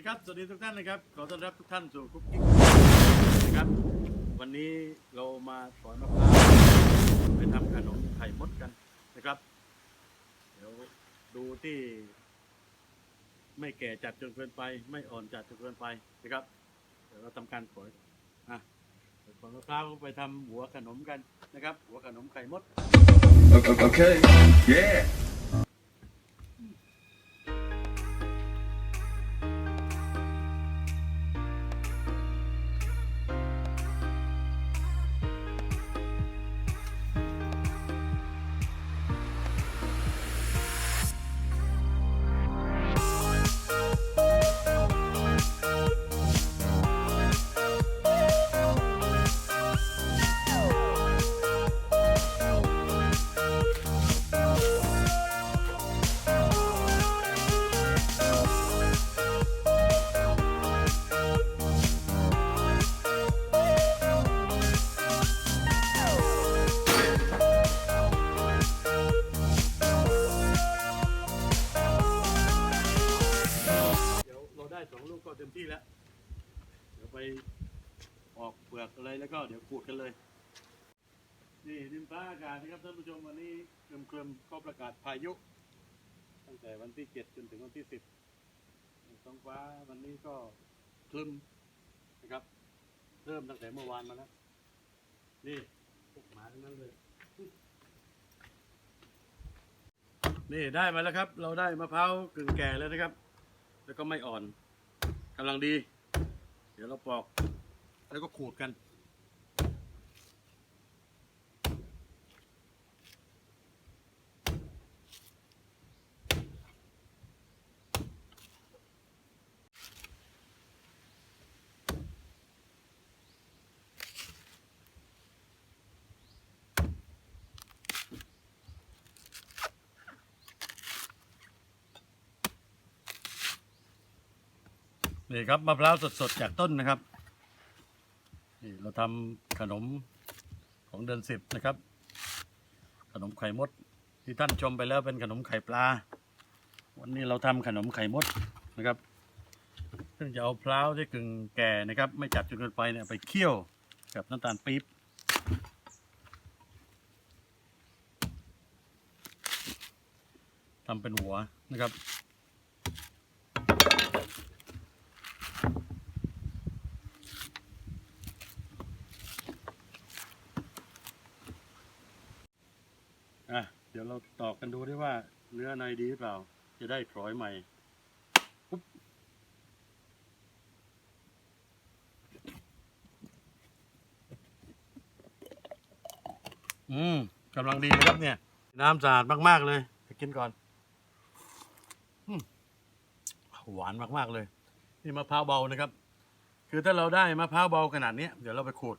ดีครับ สวัสดีทุกท่านนะครับ ขอต้อนรับทุกท่านสู่คุกกิ้งนะครับ วันนี้เรามาสอนมะพร้าวไปทำขนมไข่มดกันนะครับ เดี๋ยวดูที่ ไม่แก่จัดจนเกินไป ไม่อ่อนจัดจนเกินไปนะครับ เดี๋ยวเราทำการฝอยอะฝอยมะพร้าวไปทำหัวขนมกันนะครับ หัวขนมไข่มด Okay. Yeah. เต็มที่แล้ว เดี๋ยวไปออกเปลือกอะไรแล้วก็เดี๋ยวขูดกันเลย นี่ดินฟ้าอากาศนะครับท่านผู้ชมวันนี้เคลิมๆก็ประกาศพายุ ตั้งแต่วันที่เจ็ดจนถึงวันที่สิบท้องฟ้าวันนี้ก็คลึมนะครับ เริ่มตั้งแต่เมื่อวานมาแล้ว นี่พวกหมาทั้งนั้นเลย นี่ได้มาแล้วครับ เราได้มะพร้าวกึ่งแก่แล้วนะครับ แล้วก็ไม่อ่อน กำลังดี เดี๋ยวเราปอก แล้วก็ขูดกัน นี่ครับมะพร้าวสดๆจากต้นนะครับนี่เราทำขนมของเดือนสิบนะครับ ขนมไข่มด ที่ท่านชมไปแล้วเป็นขนมไข่ปลา วันนี้เราทำขนมไข่มดนะครับซึ่งจะเอาพร้าวที่กึ่งแก่นะครับ ไม่จัดจนเกินไปเนี่ยไปเคี่ยวกับน้ำตาลปี๊บทำเป็นหัวนะครับ อะ เราตอกกันดูได้ว่า เนื้อในดีหรือเปล่า จะได้พร้อยใหม่ปุ๊บอืมกำลังดีเลยครับเนี่ย น้ำสะอาดมากๆเลยไปกินก่อนอืมหวานมากๆเลย นี่มะพร้าวเบานะครับ คือถ้าเราได้มะพร้าวเบาขนาดนี้เดี๋ยวเราไปขูด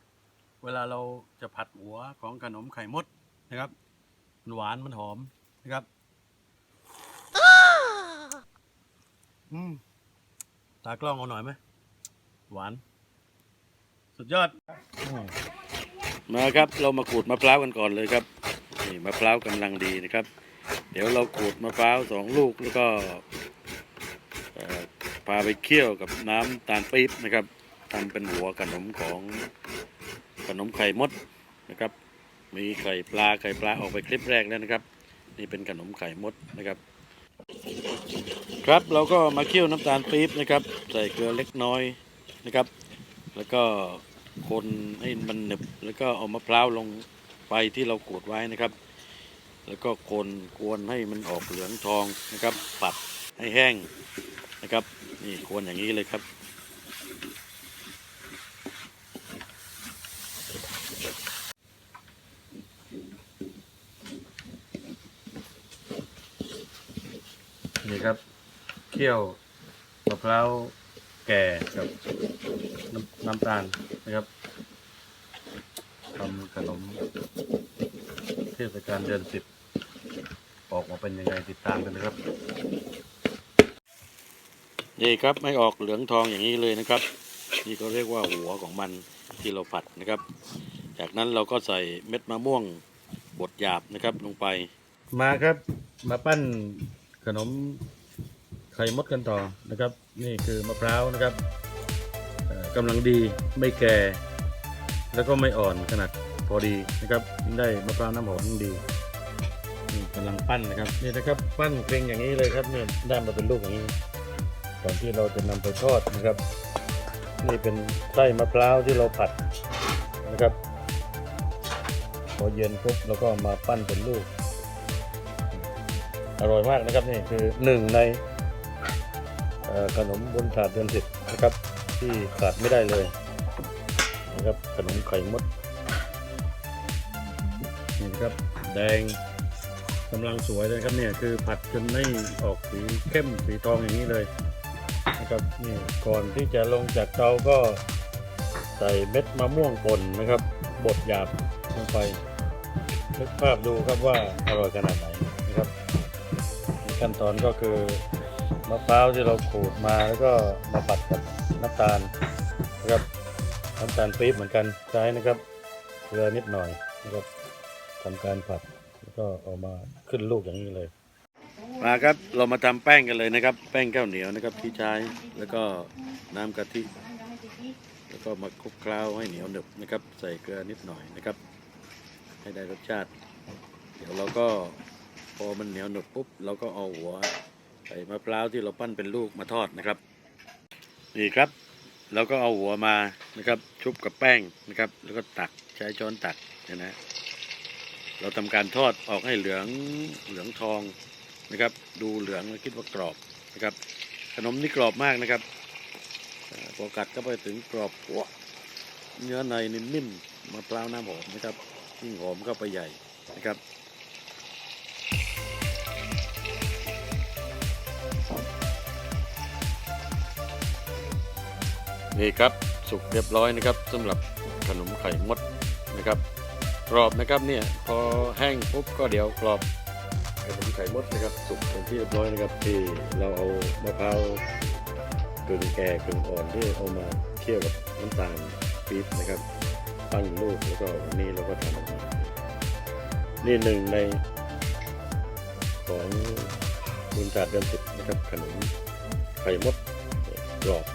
เวลาเราจะผัดหัวของขนมไข่มดนะครับ มันหวานมันหอมนะครับ อืม ตากล้องเอาหน่อยไหม หวาน สุดยอดอมาครับ เรามาขูดมะพร้าวกันก่อนเลยครับ นี่มะพร้าวกำลังดีนะครับ เดี๋ยวเราขูดมะพร้าวสองลูกแล้วก็พาไปเคี่ยวกับน้ำตาลปี๊บนะครับทำเป็นหัวขนมของขนมไข่มดนะครับ มีไข่ปลาไข่ปลาออกไปคลิปแรกแล้วนะครับ นี่เป็นขนมไข่มดนะครับ ครับเราก็มาเคี่ยวน้ำตาลปี๊บนะครับ ใส่เกลือเล็กน้อยนะครับ แล้วก็คนให้มันหนึบแล้วก็เอามะพร้าวลงไปที่เราขูดไว้นะครับ แล้วก็คนกวนให้มันออกเหลืองทองนะครับ ปัดให้แห้งนะครับ นี่กวนอย่างนี้เลยครับ นี่ครับเคี่ยวมะพร้าวแก่กับน้ำน้ำตาลนะครับทำขนมเทศกาลเดือนสิบออกมาเป็นยังไงติดตามกันนะครับนี่ครับไม่ออกเหลืองทองอย่างนี้เลยนะครับ นี่ก็เรียกว่าหัวของมันที่เราผัดนะครับ จากนั้นเราก็ใส่เม็ดมะม่วงบดหยาบนะครับลงไป มาครับมาปั้น ขนมไข่มดกันต่อนะครับ นี่คือมะพร้าวนะครับกำลังดีไม่แก่ แล้วก็ไม่อ่อนขนาดพอดีนะครับได้มะพร้าวน้ำหอมดีนี่กำลังปั้นนะครับนี่นะครับปั้นเกรงอย่างนี้เลยครับเนี่ยได้มาเป็นลูกอย่างนี้ก่อนที่เราจะนำไปทอดนะครับ นี่เป็นไส้มะพร้าวที่เราผัดนะครับ พอเย็นปุ๊บเราก็มาปั้นเป็นลูก อร่อยมากนะครับนี่คือหนึ่งในขนมบนถาดเดือนสิบนะครับ ที่ขาดไม่ได้เลยนะครับขนมไข่มดนี่นะครับแดงกำลังสวยเลยครับเนี่ยคือผัดจนไม่ออกสีเข้มสีทองอย่างนี้เลยนะครับนี่ก่อนที่จะลงจากเตาก็ใส่เม็ดมะม่วงป่นนะครับบดหยาบลงไปนึกภาพดูครับว่าอร่อยขนาดไหนนะครับ ขั้นตอนก็คือมะพร้าวที่เราขูดมาแล้วก็มาผัดกับน้ำตาลนะครับน้ำตาลปี๊บเหมือนกันใช้นะครับเกลือนิดหน่อยนะครับทำการผัดแล้วก็เออกมาขึ้นลูกอย่างนี้เลยมาครับเรามาทำแป้งกันเลยนะครับ แป้งข้าวเหนียวนะครับที่ใช้แล้วก็น้ำกะทิ แล้วก็มาคลุกเคล้าให้เหนียวหนึบนะครับ ใส่เกลือนิดหน่อยนะครับ ให้ได้รสชาติ เดี๋ยวเราก็ อมันเหนียวหนึบปุ๊บเราก็เอาหัวใส่มะพร้าวที่เราปั้นเป็นลูกมาทอดนะครับ นี่ครับเราก็เอาหัวมานะครับ ชุบกับแป้งนะครับ แล้วก็ตักใช้ช้อนตักนี่ยนะเราทำการทอดออกให้เหลืองเหลืองทองนะครับ ดูเหลืองแล้วคิดว่ากรอบนะครับ ขนมนี่กรอบมากนะครับพอกัดก็ไปถึงกรอบวเนื้อในนิ่มมะพร้าวน้ำหอมนะครับยิ่งหอมเข้าไปใหญ่นะครับ นี่ครับสุกเรียบร้อยนะครับสำหรับขนมไข่มดนะครับ กรอบนะครับเนี่ยพอแห้งปุ๊บก็เดี๋ยวกรอบขนมไข่มดนะครับสุกเป็นที่เรียบร้อยนะครับที่เราเอามะพร้าวกึ่งแก่กึ่งอ่อนที่เอามาเคี่ยวกับน้ำตาลปี๊บนะครับปั้นลูกแล้วก็วันนี้เราก็ทำออกมานี่หนึ่งในของบุญศาสตร์เดือนสิบนะครับขนมไข่มดกรอบ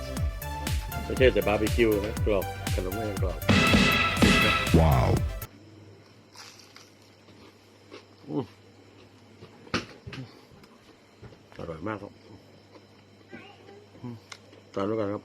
ไม่ใช่แต่บาร์บีคิวนะกรอบขนมไม่ยังกรอบ Wow. อืมอร่อยมากครับอืมตามด้วยกันครับ